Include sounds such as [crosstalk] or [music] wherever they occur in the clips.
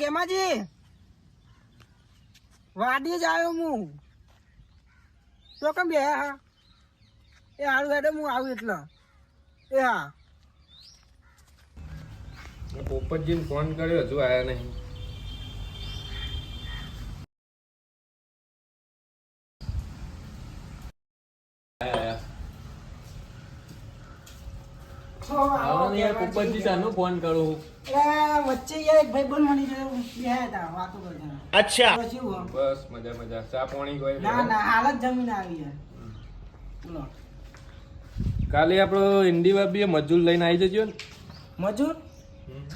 ગેમાજી? વાડી જ આવ્યો હું. તો કેમ બે હા? એ હારું હેડે હું આવું એટલે. એ હા. પોપટજીને ફોન કર્યો, હજુ આયા નહીં. ને સાનો ફોન કરું. હું વચ્ચે યાર એક ભાઈ બોલ મને ગયો બે હતા વાતો કરતા અચ્છા. બસ મજા મજા. ચા પાણી કોઈ ના ના હાલ જ જમીન આવી યાર. બોલો. કાલે આપણો ઇન્ડી બાબી મજૂર લઈને આવી જજો ને. મજૂર?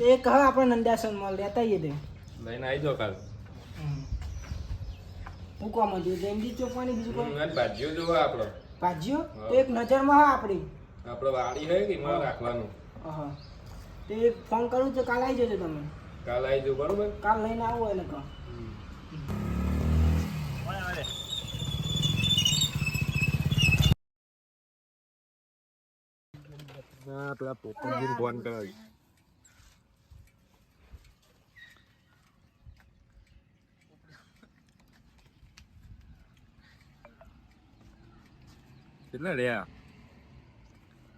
એ કહો આપણે નંદાસનમાં લેતા આવીએ તે. લઈને આવી જાઓ કાલ. કોમ મજૂર? જયંતી ચોકવાની બીજું કોઈ ભાજીઓ જોવા આપણો ભાજીઓ? તો એક નજરમાં હા આપણી આપણો વાડી હોય કે એમાં રાખવાનું? હા. તે ફોન કરું તો કાલ આવી જજો તમે. કાલ આવી જજો બરોબર? કાલ લઈને આવો એટલે કહો ના પેલા પોપટજીને ફોન કરાવી કેટલા રહ્યા?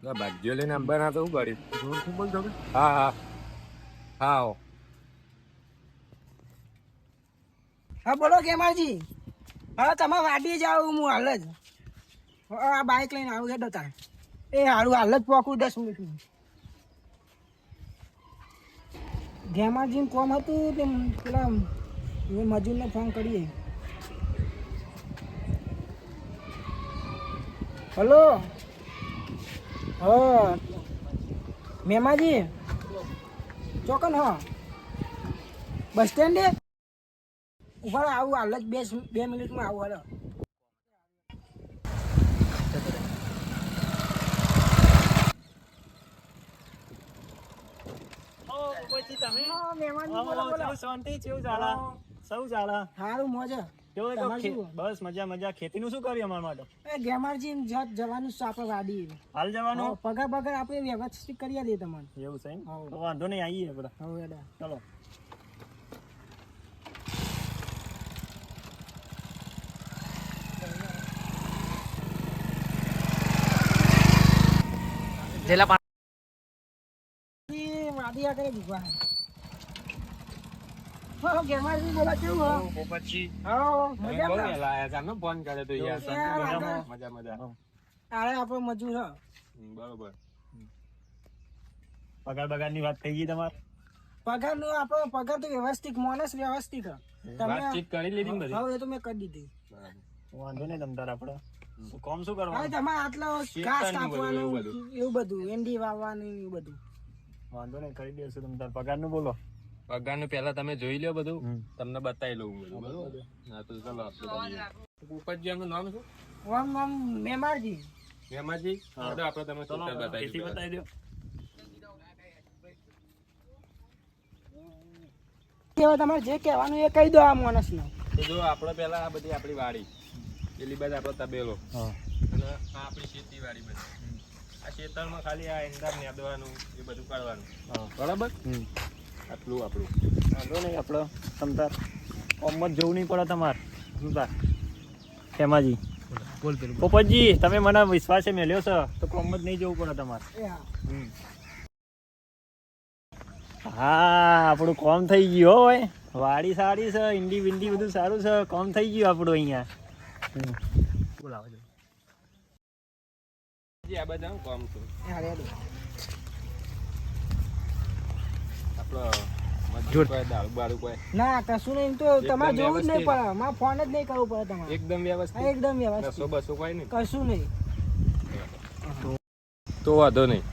ના ભાગ્યો લઈને અંબાના તો શું કરી બોલ હા હા. હા આવો. હા, બોલો કેમારજી હા, તમે વાડીએ જાઓ, હું હાલ જ. આ બાઇક લઈને આવું હેડો તાર એ હારું, હાલ જ પોકું દસ મિનિટમાં ગેમારજીને કોમ હતું તે પેલા મજૂરને ફોન કરીએ. હલો? હા. મેમાજી. ચોકન હા. બસ સ્ટેન્ડે? ઊભા આવું હાલ જ બે બે મિનિટમાં આવું હાલો. તમે. મહેમાન બોલો, બોલો. શાંતિ છે સૌ જાળા સારું મોજ. કેવું તમારે બસ મજા મજા. ખેતીનું શું કર્યું અમારા માટે? એ ગેમારજી જત જવાનું છે આપણે વાડી. હાલ જવાનું? હા, પગાર પગાર આપણે વ્યવસ્થિત કરી દઈએ તમને. એવું છે તો વાંધો નહીં આવીએ બધા હવે હેડા. ચલો. ઈ વાડી આગળ જ ઊભા છે. હા, ગેમારજી બોલો કેવું હો? પોપટજી હા, તમે બહુ મજામાં? વહેલા આયા ચાલો ફોન કર્યો તો યાર યાર, મજા મજા. આરે આપણો મજૂર બરોબર. પગારની વાત થઈ ગઈ તમારે? પગારનું આપણો પગાર તો વ્યવસ્થિત માણસ વ્યવસ્થિત વાતચીત કરી લીધી બધી? હવે તો મેં કરી દીધી. વાંધો નહીં તમ આપડે. કોમ શું કરવાનું? તમારે આટલો ઘાસ કાપવાનું એવું બધું. એન્ડી વાવવાનું એવું બધું. વાંધો નહીં કરી દેશું તમ પગારનું બોલો. પગારનું પહેલા તમે જોઈ લો બધું. તમને બતાવી લઉં બધું. હા તો ચાલો પોપટજી એમનું નામ શું? ઓમ ઓમ મેમાજી મેમાજી હાલો આપણે તમે ચલો બતાવી બતાવી દો. તમારે જે કહેવાનું એ કહી દો આ માણસને. તો જો આપણે પહેલા આ બધી આપણી વાડી પેલી બાજુ આપણો તબેલો. અને આ આપણી ખેતીવાડી બધી. આ ખેતરમાં ખાલી આ એંડા નેદવાનું એ બધું કરવાનું. હા. બરાબર? આટલું આપણું. વાંધો નહીં આપણો તમ તાર કોમ જ જવું નહીં પડે તમારે. સમતાર તાર હેમાજી બોલ પેલું. પોપટજી તમે મને વિશ્વાસે મેલ્યો છે તો કોમ જ નહીં જવું પડે તમારે. હા. હા આપણું કોમ થઈ ગયું હો ભાઈ. વાડી સારી છે ઈંડી વિંડી બધું સારું છે કોમ થઈ ગયું આપણું અહીંયા. બોલાવો જી આ બધા કોમ છું એ હારે હારે. આપણો મજૂર કોઈ દાળ બારું કોઈ ના કશું નહીં તો તમારે જોવું જ નહીં પડે મારે ફોન જ નહીં કરવું પડે તમારે એકદમ વ્યવસ્થિત એકદમ વ્યવસ્થિત બસો કોઈ નહીં કશું નહીં તો વાંધો નહીં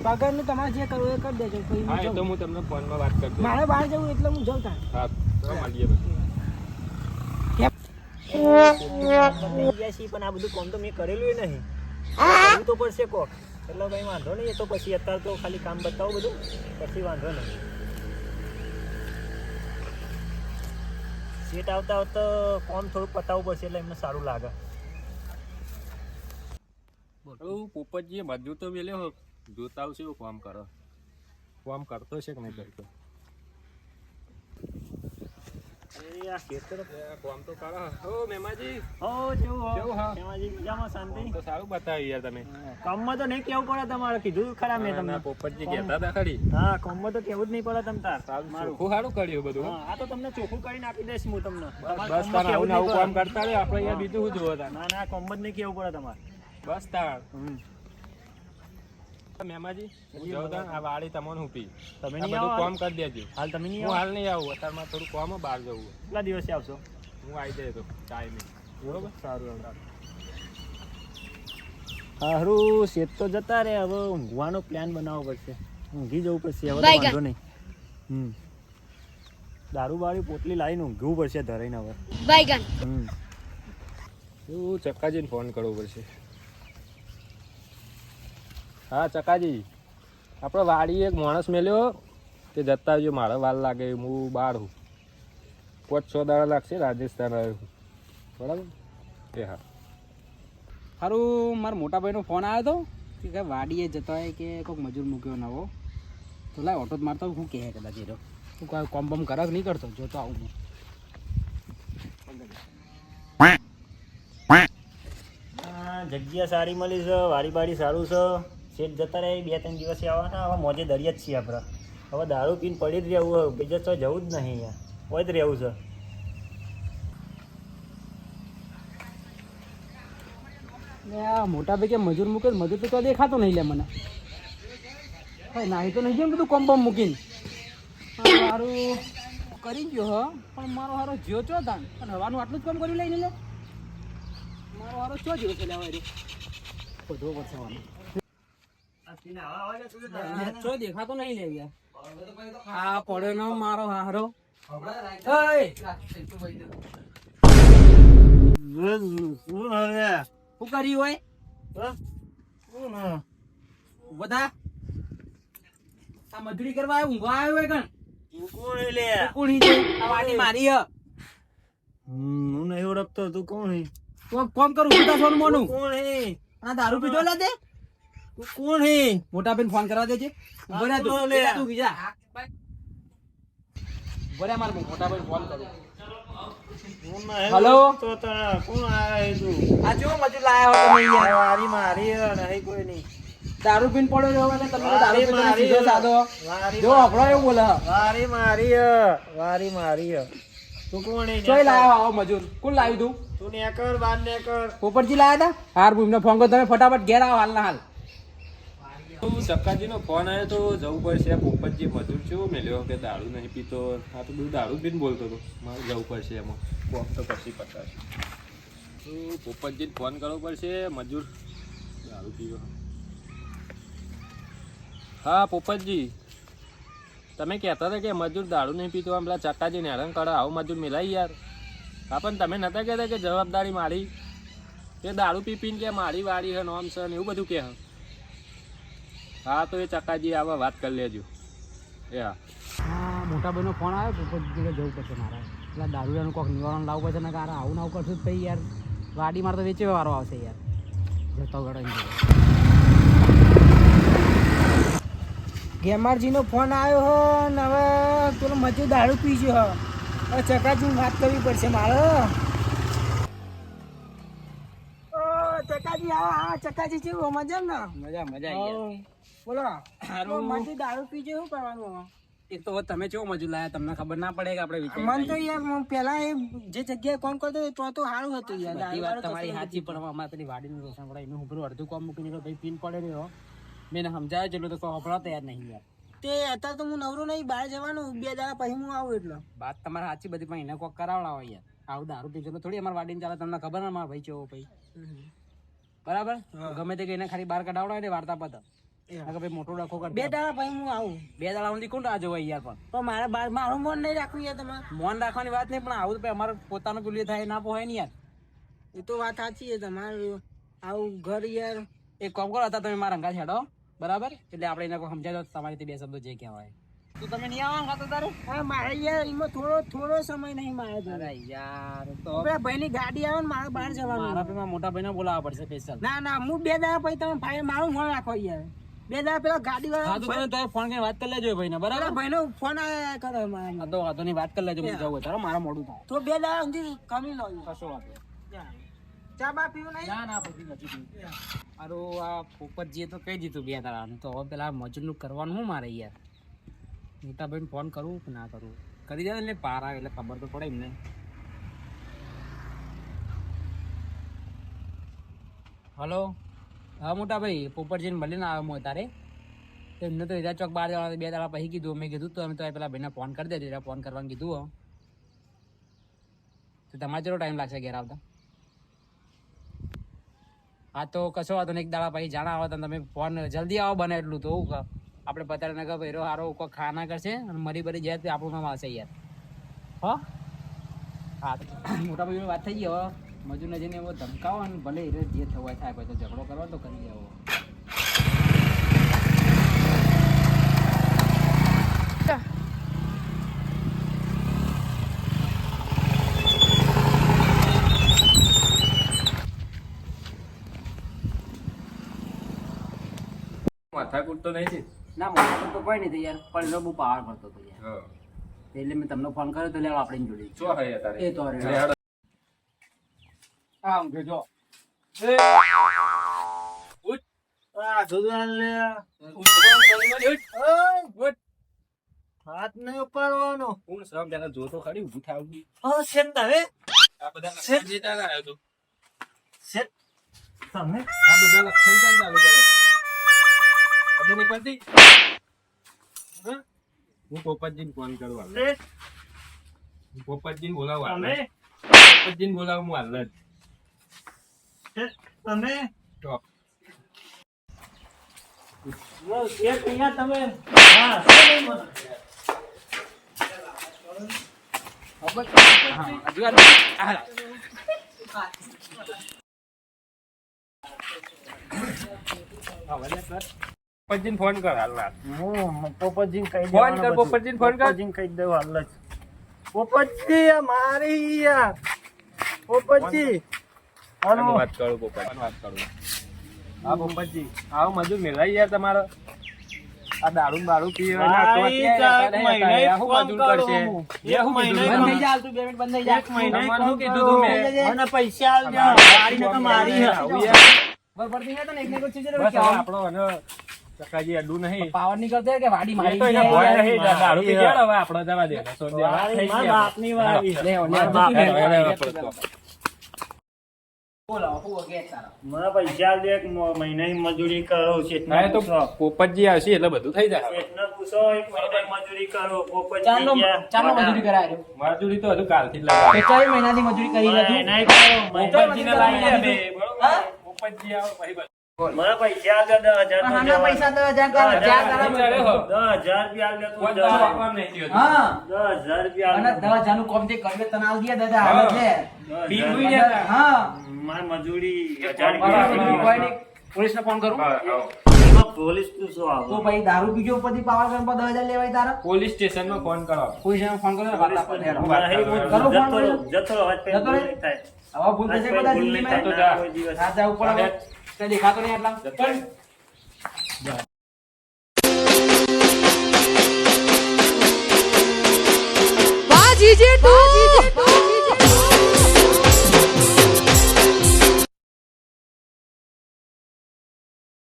પગારનું તમારે જે કરવું એ કરી દેજો હા એ તો હું તમને ફોનમાં વાત કરી દઉં મારે બહાર જવું એટલે હું જાઉં હા તો મળીએ પણ આ બધું કોમ તો મેં કરેલું નહીં તો પડશે કોક એટલે કઈ વાંધો નહીં એ તો પછી અત્યારે તો ખાલી કામ બતાવો બધું પછી વાંધો નહીં. સેટ આવતા આવતા કોમ થોડુંક પતાવવું પડશે એટલે એમને સારું લાગે. હવે પોપટજીએ મજૂર તો મેલ્યો જોતા આવશે એવું કામ કરો. કોમ કરતો છે કે નહીં કરતો એ આ ખેતર કોમ તો કરો ઓ મેમાજી. હો કેવું હો કેવું હા? શેમાજી, મજામાં શાંતિ? તો સારું બતાવ્યું યાર તમે. કામમાં તો નહીં કેવું પડે તમારે. કીધું ખરા મેં તમને. પોપટજી કહેતા હતા ખરી. હા કામમાં તો કેવું જ નહીં પડે તમ તાર. ચોખ્ખું સારું કર્યું બધું હા, તો તમને ચોખ્ખું કરીને આપી દઈશ હું તમને. બસ તાર આવું કામ કરતા રહે. આપણે યાર બીજું શું જોવા ના ના કામ જ નહીં કેવું પડે તમારે. બસ તાર. હમ. મેમાજી હું જાઉં તાર આ વાળી તમને હું પી તમે નહીં આવો કામ કરી દેજો. હાલ તમે નહીં હું હાલ નહીં આવું અત્યારમાં થોડું કામ બહાર જવું કેટલા દિવસે આવશો? હું આવી જાય તો ટાઈમે બરોબર? સારું હારું શેત તો જતા રે હવે ઊંઘવાનો પ્લાન બનાવવો પડશે. ઊંઘી જવું પડશે હવે વાંધો નહીં. હમ. દારૂ બારી પોટલી લાવીને ઊંઘવું પડશે ધરાઈને હવે. બાયગન હમ. એવું ચક્કાજીને ફોન કરવો પડશે. હા ચકાજી. આપણે વાડી એક માણસ મેલ્યો તે જતા આવજો. મારે વાર લાગે હું બહાર હું. પાંચ છ દાડા લાગશે રાજસ્થાન આવ્યો છું. બરાબર? એ હા. સારું મારા મોટાભાઈનો ફોન આવ્યો હતો કે વાડીએ જતો હોય કે કોઈક મજૂર મૂક્યો નવો. તો લાય ઓટો જ મારતો હું કહે કદાચ એ રહ્યો હું કોઈ કોમ બમ કરાક નહીં કરતો જોતો આવું હું. આ જગ્યા સારી મળી છે વાડી બાડી સારું છે. શેઠ જતા રહે, બે ત્રણ દિવસે આવવાના, હવે મોજે દરિયા જ છીએ આપણે. હવે દારૂ પીને પડી જ રહેવું હવે બીજે તો જવું જ નહીં અહીંયા. હોય જ રહેવું છે. મોટા ભાઈ કે મજૂર મૂકે મજૂર તો તો દેખાતો નહીં લે મને. હા નાહી તો નહીં જેમ ને બધું કોમ મૂકીને? મારું કરી ગયો, હ. પણ મારો હારો જ્યો ચો ધાન પણ હવાનું આટલું જ કામ કર્યું લઈને લે? મારો હારો ચો જ્યો છે લેવા બધો પડશે હવાનું દેખાતો નહીં લે આ પડ્યો ને મારો હારો શું કર્યું હોય? બધા આ મજૂરી કરવા આવ્યો ઊંઘવા આવ્યો હોય કણ? કોણ લે. કોણ છે? આ વાડી મારી હ. હું નહીં ઓળખતો તું કોણ હે? તો કોમ કરું ઉઠા સોનું મોનું. કોણ હે? આ દારૂ પીધો લે દે તું? કોણ હે? મોટા બેન ફોન કરવા દેજે. રે તું. લે. તું બીજા. ઊભો માર મોટા બેન ફોન કરે? કોણ આયા તું? આ જો મજૂર લાયા હો તમે યાર. મારી મારી નહીં કોઈ નહીં. દારૂ પીને પડ્યો રહ્યો એટલે તમે દારૂ ને સીધો. જો આપણો એવું બોલે. વારી મારી હે, વારી મારી હે. તું કોણ હે? ચોય લાયા આવો મજૂર. કોણ લાવ્યું તું? તું નેકર બાર નેકર. પોપટજી લાયા હતા? હાર ભૂમને ફોન કરો તમે ફટાફટ ઘેર આવો હાલ ના હાલ. ચક્કાજીનો ફોન આવ્યો તો જવું પડશે. પોપટજી મજૂર છું મેલ્યો કે દારૂ નહીં પીતો. આ તો બધું દારૂ પીને બોલતો હતો. મારે જવું પડશે એમાં. કોમ તો પછી પતાશે. તો પોપટજીને ફોન કરવો પડશે. મજૂર, દારૂ પીવો. હા, પોપટજી. તમે કહેતા હતા કે મજૂર દારૂ નહીં પીતો. આમ પેલા ચક્કાજીને હેરાન કરો. આવું મજૂર મિલાય યાર. હા, પણ તમે નતા કહેતા કે જવાબદારી મારી? કે દારૂ પી પીને કે મારી વાડી છે નોમ છે ને એવું બધું કે હે, તો એ ચક્કાજી આવા વાત કરી લેજો. એ હા. હા, મોટા ભાઈનો ફોન આવ્યો પોપટજી કે જવું પડશે મારે. એટલે દારૂડાનું કોક નિવારણ લાવવું પડશે ને કારણ આવું આવું કરશું તો યાર. વાડી મારે તો વેચે વારો આવશે યાર. જતો ગળો ગેમારજીનો ફોન આવ્યો હો, ને હવે પેલો મજૂર દારૂ પીજો હો. હવે ચકાજી વાત કરવી પડશે મારે ઓ આવો આવો ચકાજી મજા ને. મજા મજા બોલો હારું. મજૂર દારૂ પી જેવું કરવાનું એક તો તમે કેવો મજૂર લાયા? તમને ખબર ના પડે કે આપણે મન તો યાર પેલા એ જે જગ્યાએ કોમ કરતો તો તો સારું હતું યાર દારૂ વાત તમારી સાચી પણ અમારે પેલી વાડીનું રોશન પડે એનું ઉપર અડધું કોમ મૂકીને ભાઈ પીન પડે રહ્યો મેં સમજાવ્યો જેટલું તો કોઈ હપડા તૈયાર નહીં યાર. તે અત્યારે તો હું નવરો નહીં બહાર જવાનું બે દાડા પછી હું આવું એટલે. વાત તમારે સાચી બધી પણ એને કોક કરાવડાવો યાર. આવું દારૂ પીજો તો થોડી અમારે વાડીને ચાલે તમને ખબર ના મારા ભાઈ કેવો ભાઈ? બરાબર? ગમે તે કઈને ખાલી બહાર કઢાવડાવે ને વાર્તા પત ભાઈ મોટો ડખો કર બે દાડા પછી હું આવું. બે દાડા સુધી કોણ રાહ જોવાય યાર પણ? પણ મારે બહાર મારું મન નહીં રાખવું યાર તમારે. મોન રાખવાની વાત નહીં પણ આવું તો ભાઈ અમારે પોતાનું પેલું થાય ના પોહાય ને યાર. એ તો વાત સાચી છે તમારું. આવું ઘર યાર. એક કોમ કરો હતા તમે મારા અંગા છેડો. બરાબર? એટલે આપણે એને કોઈ સમજાય તો તમારી તે બે શબ્દો જે કહેવાય. તો તમે નહીં આવવાનું ખાતો તારે? હા મારે યાર એમાં થોડો થોડો સમય નહીં મારે. અરે યાર તો પેલા ભાઈની ગાડી આવે ને મારે બહાર જવાનું. મારા પેલા મોટા ભાઈને બોલાવવા પડશે સ્પેશિયલ ના ના હું બે દાડા પછી તમે ભાઈ મારું ફોન રાખો યાર. બે દાડા પેલા ગાડી હા તો તમે ફોન કરીને વાત કરી લેજો ભાઈ બરાબર? ભાઈ નો ફોન આયા કરે મારા હા તો વાંધો નહીં વાત કરી લેજો જવું તારો મારા મોડું થાય તો બે દાડા સુધી કમી લો કશો વાંધો. ચા બા પીવું નહીં? ના ના પછી નથી પીવું. અરે આ પોપટજીએ તો કહી દીધું બે દાડા તો હવે પેલા મજૂરનું કરવાનું શું મારે યાર? મોટાભાઈને ફોન કરું કે ના કરું? કરી જાય એટલે પાર આવે, એટલે ખબર તો પડે એમને. હલો? હા મોટા ભાઈ પોપટજીને મળીને આવ્યો હું તારે તો એમને તો હીરા ચોક બાર જવાના, બે દાડા પછી કીધું, મેં કીધું, તો અમે તો પેલા ભાઈને ફોન કરી દેજો ફોન કરવાનું કીધું, હો. તો તમારે કેટલો ટાઈમ લાગશે ઘેર આવતા? હા, તો કશો વાંધો નહીં, એક દાડા પછી જાણા આવો તમે ફોન જલ્દી આવો બને એટલું, તો હું આપણે પતાડે ને ભૈરો હારો કોઈ ખાના કરશે અને મરી બરી જાય આપણું નામ આવશે યાર. હો? હા [coughs] મોટા ભાઈ વાત થઈ ગઈ હવે. મજૂરને જઈને એવો ધમકાવો અને ભલે એ જે થવા થાય, પછી ઝઘડો કરો તો કરી આવો. માથાકૂટ તો નહીં ના મોટા તો કોઈ નહીં યાર પણ એનો બહુ પાવર પડતો હતો યાર. એટલે મેં તમને ફોન કર્યો તો લેવા આપણે જોડે શું હે તારે. એ તો રે આમ કે જો એ. ઉઠ. આ દુધાન લે હાથ નહીં ઉપાડવાનો. હું સમ પેલા જોતો ખરી ઊભું થાવ બી. હા શેઠ તમે આ બધા લક્ષણ જીતા તારા આવ્યો તો. શેઠ તમે આ બધા લક્ષણ ચાલુ કરે ખબર નહીં પડતી? હા? પોપટજીને ફોન કરું હાલ. પોપટજીને બોલાવું હાલ. પોપટજીને બોલાવું હું હાલ જ. તમે? ટોપ અહીંયા તમે? હા, પોપટજીને ફોન કર હાલ હાલ. હું પોપટજીને કહી ફોન કર. પોપટજીને ફોન કર. પોપટજીને કહી દઉં હાલ જ. પોપટજી આ મારી યાર. પોપટજી હાલો. વાત કરું પોપટ વાત કરું. હા પોપટજી આવો મજૂર મેલાઈ યાર તમારો. આ દારૂ દારૂ હતા, મહિને ફોન કરશે? હું. એ મહિને બંધ થઈ જા તું બે મિનિટ બંધ થઈ જા એક મહિને તમારે કીધું તું? મને પૈસા આલજો ગાડી ને તો મારી હે. બરાબર પડતી નહીં તો એક ને? એક ચીજ આપણો અને અડું નહીં. પાવર નીકળતો કે વાડી મારી તો એના ભોય નહીં, દારૂ પી ગયા હવે આપણો જવા દે. સો દે, થઈ મારા બાપની વારી લે, મને પૈસા આલજો એક મહિનાની મજૂરી કરો શેઠને તો પોપટજી આવશે એટલે બધું થઈ જાય. પૂછો મજૂરી કરો પોપટજી ચારનો મજૂરી કરાય મજૂરી તો હજુ કાલથી લાગે મજૂરી કરી. પોપટજીને લાવી દે? પોપટજી આવે પછી પૈસા દસ હજાર પૈસા હજાર ચાર. દસ હજાર રૂપિયા તું દારૂ આપવાનું નહીં થયું હા દસ હજાર રૂપિયા અને આલજો. દસ હજારનું કોમ જે કર્યું તને આલ દે દાદા હા. હાલ જ લે. દસ પીવું હજાર. યાર. હા મારી મજૂરી હજાર ફોન રૂપિયા કરો, આલજો. કોઈ નહીં. પોલીસને ફોન કરું હા, આવો. એમાં પોલીસ તું શું આવો? તો પછી દારૂ પીજો ઉપરથી પાવર પર દસ હજાર લેવાય તારા પોલીસ સ્ટેશનમાં ફોન કરો પોલીસને ફોન કરો વાત આપો જતો. હવે ભૂલ થશે બધા કઈ દેખાતો નહીં આટલા જતો.